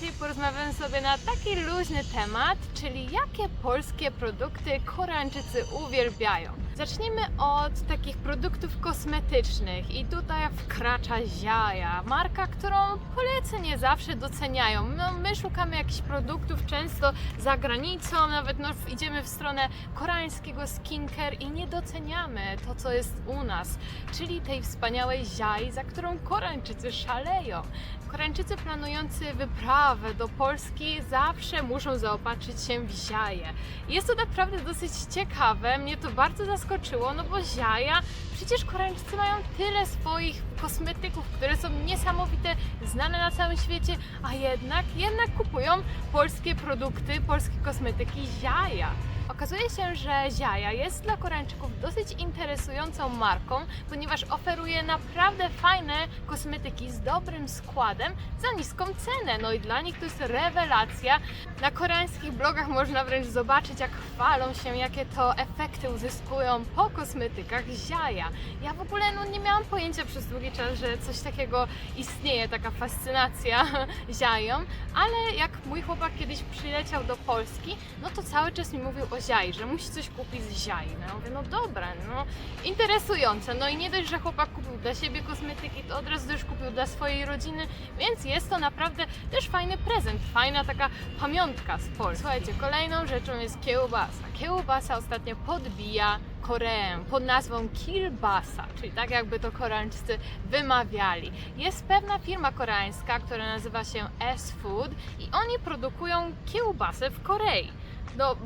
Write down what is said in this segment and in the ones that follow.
dzisiaj porozmawiamy sobie na taki luźny temat, czyli jakie polskie produkty Koreańczycy uwielbiają. Zacznijmy od takich produktów kosmetycznych i tutaj wkracza Ziaja, marka, którą Polacy nie zawsze doceniają. No, my szukamy jakichś produktów często za granicą, nawet no, idziemy w stronę koreańskiego skincare i nie doceniamy to, co jest u nas, czyli tej wspaniałej Ziai, za którą Koreańczycy szaleją. Koreańczycy planujący wyprawę do Polski zawsze muszą zaopatrzyć się w ziaję. Jest to naprawdę dosyć ciekawe, mnie to bardzo zaskoczyło, no bo ziaja, przecież Koreańczycy mają tyle swoich kosmetyków, które są niesamowite, znane na całym świecie, a jednak, jednak kupują polskie produkty, polskie kosmetyki ziaja. Okazuje się, że Ziaja jest dla Koreańczyków dosyć interesującą marką, ponieważ oferuje naprawdę fajne kosmetyki z dobrym składem za niską cenę. No i dla nich to jest rewelacja. Na koreańskich blogach można wręcz zobaczyć, jak chwalą się, jakie to efekty uzyskują po kosmetykach Ziaja. Ja w ogóle no, nie miałam pojęcia przez długi czas, że coś takiego istnieje, taka fascynacja Ziają, ale jak mój chłopak kiedyś przyleciał do Polski, no to cały czas mi mówił o Ziai, że musi coś kupić z Ziai. No ja mówię, no dobra, no interesujące. No i nie dość, że chłopak kupił dla siebie kosmetyki, to od razu też kupił dla swojej rodziny, więc jest to naprawdę też fajny prezent, fajna taka pamiątka z Polski. Słuchajcie, kolejną rzeczą jest kiełbasa. Kiełbasa ostatnio podbija Koreę pod nazwą Kilbasa, czyli tak jakby to Koreańczycy wymawiali. Jest pewna firma koreańska, która nazywa się S-Food i oni produkują kiełbasę w Korei. No,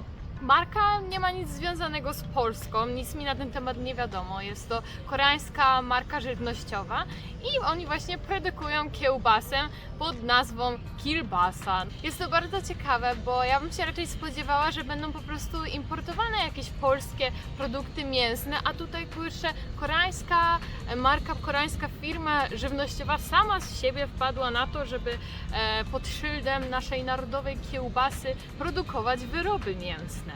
Marka nie ma nic związanego z Polską, nic mi na ten temat nie wiadomo. Jest to koreańska marka żywnościowa i oni właśnie produkują kiełbasę pod nazwą Kilbasa. Jest to bardzo ciekawe, bo ja bym się raczej spodziewała, że będą po prostu importowane jakieś polskie produkty mięsne, a tutaj kurczę, koreańska marka, koreańska firma żywnościowa sama z siebie wpadła na to, żeby e, pod szyldem naszej narodowej kiełbasy produkować wyroby mięsne.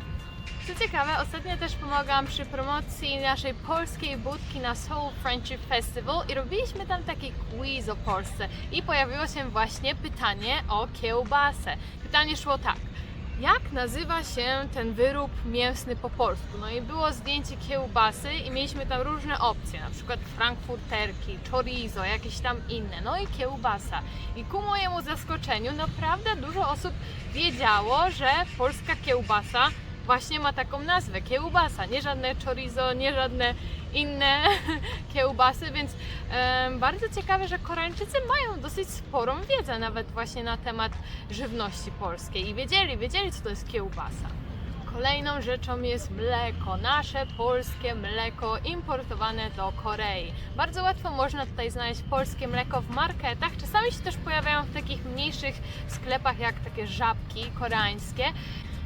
Co ciekawe, ostatnio też pomagałam przy promocji naszej polskiej budki na Seoul Friendship Festival i robiliśmy tam taki quiz o Polsce i pojawiło się właśnie pytanie o kiełbasę. Pytanie szło tak. Jak nazywa się ten wyrób mięsny po polsku? No i było zdjęcie kiełbasy i mieliśmy tam różne opcje, na przykład frankfurterki, chorizo, jakieś tam inne, no i kiełbasa. I ku mojemu zaskoczeniu naprawdę dużo osób wiedziało, że polska kiełbasa właśnie ma taką nazwę, kiełbasa, nie żadne chorizo, nie żadne inne kiełbasy, więc em, bardzo ciekawe, że Koreańczycy mają dosyć sporą wiedzę nawet właśnie na temat żywności polskiej i wiedzieli, wiedzieli co to jest kiełbasa. Kolejną rzeczą jest mleko, nasze polskie mleko importowane do Korei. Bardzo łatwo można tutaj znaleźć polskie mleko w marketach. Czasami się też pojawiają w takich mniejszych sklepach jak takie żabki koreańskie.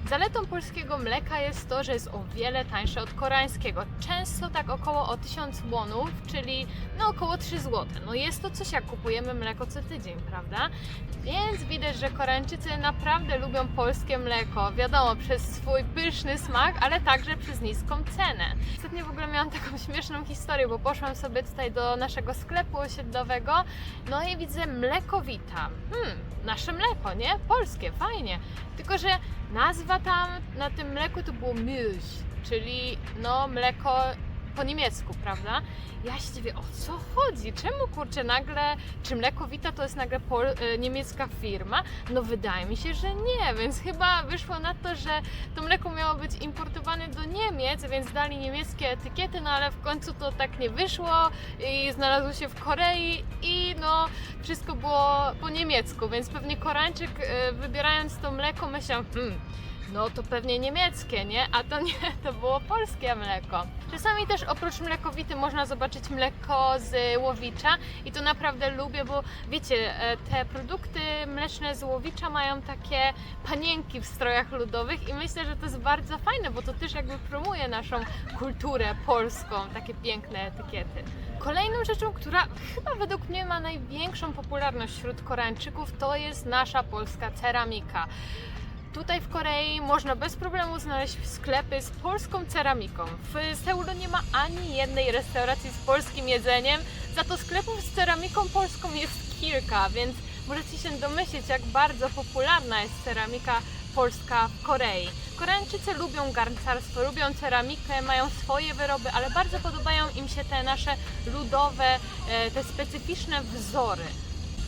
Zaletą polskiego mleka jest to, że jest o wiele tańsze od koreańskiego. Często tak około o 1000 wonów, czyli no około 3 zł. No jest to coś jak kupujemy mleko co tydzień, prawda? Więc widać, że Koreańczycy naprawdę lubią polskie mleko. Wiadomo, przez swój pyszny smak, ale także przez niską cenę. Ostatnio w ogóle miałam taką śmieszną historię, bo poszłam sobie tutaj do naszego sklepu osiedlowego, no i widzę mleko Vita. Hmm, nasze mleko, nie? Polskie, fajnie. Tylko, że nazwa tam na tym mleku to było Milch, czyli no mleko po niemiecku, prawda? Ja się dziwię, o co chodzi? Czemu kurczę nagle, czy mleko Vita to jest nagle pol, e, niemiecka firma? No wydaje mi się, że nie, więc chyba wyszło na to, że to mleko miało być importowane do Niemiec, więc dali niemieckie etykiety, no ale w końcu to tak nie wyszło i znalazło się w Korei i no wszystko było po niemiecku, więc pewnie Koreańczyk e, wybierając to mleko myślał, hmm, no to pewnie niemieckie, nie? A to nie, to było polskie mleko. Czasami też oprócz mlekowity można zobaczyć mleko z łowicza i to naprawdę lubię, bo wiecie, e, te produkty mleczne z łowicza mają takie panienki w strojach ludowych i myślę, że to jest bardzo fajne, bo to też jakby promuje naszą kulturę polską, takie piękne etykiety. Kolejną rzeczą, która chyba według mnie ma największą popularność wśród Koreańczyków, to jest nasza polska ceramika. Tutaj w Korei można bez problemu znaleźć sklepy z polską ceramiką. W Seulu nie ma ani jednej restauracji z polskim jedzeniem, za to sklepów z ceramiką polską jest kilka, więc możecie się domyślić, jak bardzo popularna jest ceramika polska w Korei. Koreańczycy lubią garncarstwo, lubią ceramikę, mają swoje wyroby, ale bardzo podobają im się te nasze ludowe, e, te specyficzne wzory.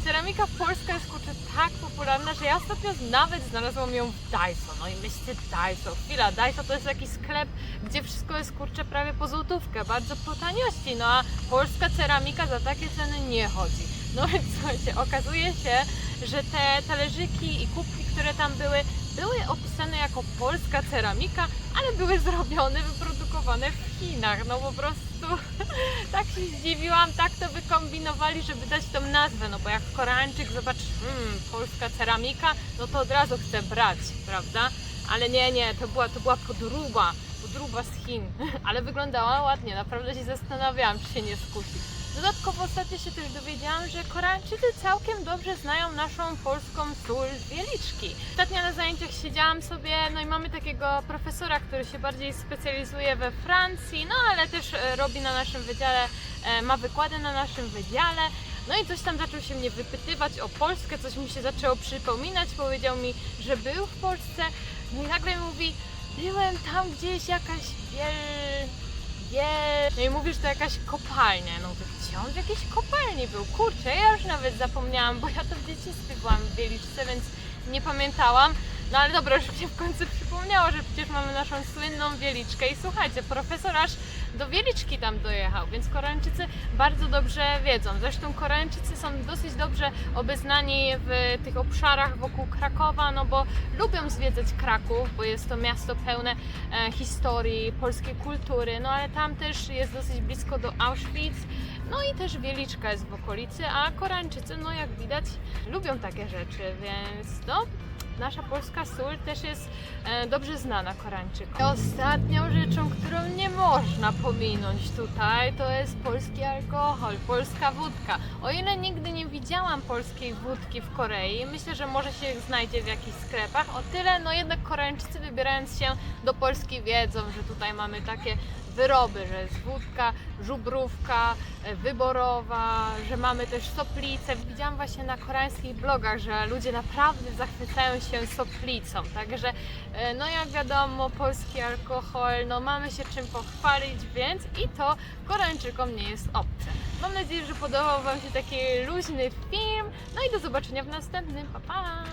Ceramika polska jest kurczę tak popularna, że ja ostatnio nawet znalazłam ją w Daiso. No i myślicie Daiso, chwila, Daiso to jest jakiś sklep, gdzie wszystko jest kurczę prawie po złotówkę, bardzo po taniości, no a polska ceramika za takie ceny nie chodzi. No więc słuchajcie, okazuje się, że te talerzyki i kubki, które tam były, były opisane jako polska ceramika, ale były zrobione, wyprodukowane w Chinach. No po prostu się zdziwiłam, tak to wykombinowali, żeby dać tą nazwę, no bo jak Koreańczyk zobaczy, hmm, polska ceramika, no to od razu chce brać, prawda? Ale nie, nie, to była, to była podruba, podruba z Chin, ale wyglądała ładnie, naprawdę się zastanawiałam, czy się nie skusić. Dodatkowo ostatnio się też dowiedziałam, że Koreańczycy całkiem dobrze znają naszą polską sól z Wieliczki. Ostatnio na zajęciach siedziałam sobie, no i mamy takiego profesora, który się bardziej specjalizuje we Francji, no ale też e, robi na naszym wydziale, e, ma wykłady na naszym wydziale. No i coś tam zaczął się mnie wypytywać o Polskę, coś mi się zaczęło przypominać, powiedział mi, że był w Polsce. No i nagle mówi, byłem tam gdzieś jakaś wiel... wiel... No i mówisz, to jakaś kopalnia. No to gdzie on w jakiejś kopalni był? Kurczę, ja już nawet zapomniałam, bo ja to w dzieciństwie byłam w Wieliczce, więc nie pamiętałam. No ale dobra, już mi się w końcu przypomniało, że przecież mamy naszą słynną Wieliczkę i słuchajcie, profesor aż do Wieliczki tam dojechał, więc Koreańczycy bardzo dobrze wiedzą. Zresztą Koreańczycy są dosyć dobrze obeznani w tych obszarach wokół Krakowa, no bo lubią zwiedzać Kraków, bo jest to miasto pełne e, historii, polskiej kultury, no ale tam też jest dosyć blisko do Auschwitz, no i też Wieliczka jest w okolicy, a Koreańczycy, no jak widać, lubią takie rzeczy, więc no, nasza polska sól też jest e, dobrze znana Koreańczykom. Ostatnią rzeczą, którą nie można pominąć tutaj, to jest polski alkohol, polska wódka. O ile nigdy nie widziałam polskiej wódki w Korei, myślę, że może się znajdzie w jakichś sklepach, o tyle no jednak Koreańczycy wybierając się do Polski wiedzą, że tutaj mamy takie wyroby, że jest wódka, żubrówka, wyborowa, że mamy też soplicę. Widziałam właśnie na koreańskich blogach, że ludzie naprawdę zachwycają się soplicą. Także, e, no jak wiadomo, polski alkohol, no mamy się czym pochwalić, więc i to Koreańczykom nie jest obce. Mam nadzieję, że podobał Wam się taki luźny film. No i do zobaczenia w następnym. Pa, pa!